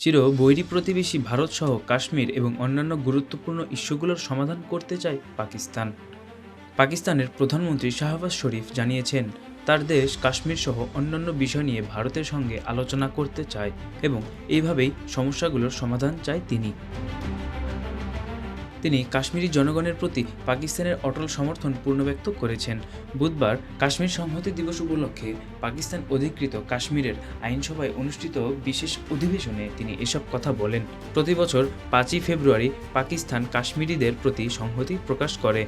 চির বৈরী প্রতিবেশী ভারতসহ কাশ্মীর এবং অন্যান্য গুরুত্বপূর্ণ ইস্যুগুলোর সমাধান করতে চায় পাকিস্তান। পাকিস্তানের প্রধানমন্ত্রী শাহবাজ শরীফ জানিয়েছেন, তার দেশ কাশ্মীর সহ অন্যান্য বিষয় নিয়ে ভারতের সঙ্গে আলোচনা করতে চায় এবং এইভাবেই সমস্যাগুলোর সমাধান চায় তিনি। তিনি কাশ্মীরি জনগণের প্রতি পাকিস্তানের অটল সমর্থন পূর্ণব্যক্ত করেছেন। বুধবার কাশ্মীর সংহতি দিবস উপলক্ষে পাকিস্তান অধিকৃত কাশ্মীরের আইনসভায় অনুষ্ঠিত বিশেষ অধিবেশনে তিনি এসব কথা বলেন। প্রতি বছর পাঁচই ফেব্রুয়ারি পাকিস্তান কাশ্মীরিদের প্রতি সংহতি প্রকাশ করে।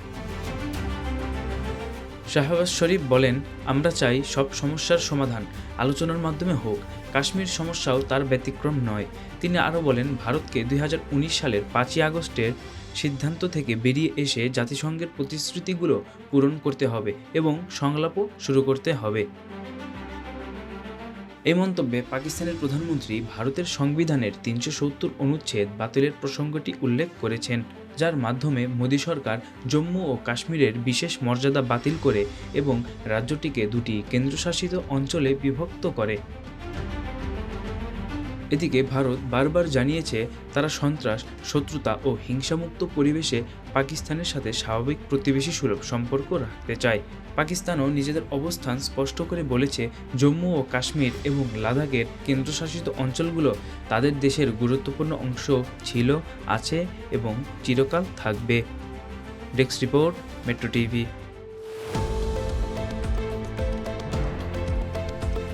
শাহবাজ শরীফ বলেন, আমরা চাই সব সমস্যার সমাধান, আলোচনার মাধ্যমে হোক। কাশ্মীর সমস্যাও তার ব্যতিক্রম নয়। তিনি আরও বলেন, ভারতকে দুই হাজার উনিশ সালের পাঁচই আগস্টের সিদ্ধান্ত থেকে বেরিয়ে এসে জাতিসংঘের প্রতিশ্রুতিগুলো পূরণ করতে হবে এবং সংলাপও শুরু করতে হবে। এই মন্তব্যে পাকিস্তানের প্রধানমন্ত্রী ভারতের সংবিধানের তিনশো সত্তর অনুচ্ছেদ বাতিলের প্রসঙ্গটি উল্লেখ করেছেন। যার মাধ্যমে মোদী সরকার জম্মু ও কাশ্মীরের বিশেষ মর্যাদা বাতিল করে এবং রাজ্যটিকে দুটি কেন্দ্রশাসিত অঞ্চলে বিভক্ত করে। এদিকে ভারত বারবার জানিয়েছে তারা সন্ত্রাস, শত্রুতা ও হিংসামুক্ত পরিবেশে পাকিস্তানের সাথে স্বাভাবিক প্রতিবেশী সুলভ সম্পর্ক রাখতে চায়। পাকিস্তানও নিজেদের অবস্থান স্পষ্ট করে বলেছে, জম্মু ও কাশ্মীর এবং লাদাখের কেন্দ্রশাসিত অঞ্চলগুলো তাদের দেশের গুরুত্বপূর্ণ অংশ ছিল, আছে এবং চিরকাল থাকবে। Desk report, metro TV.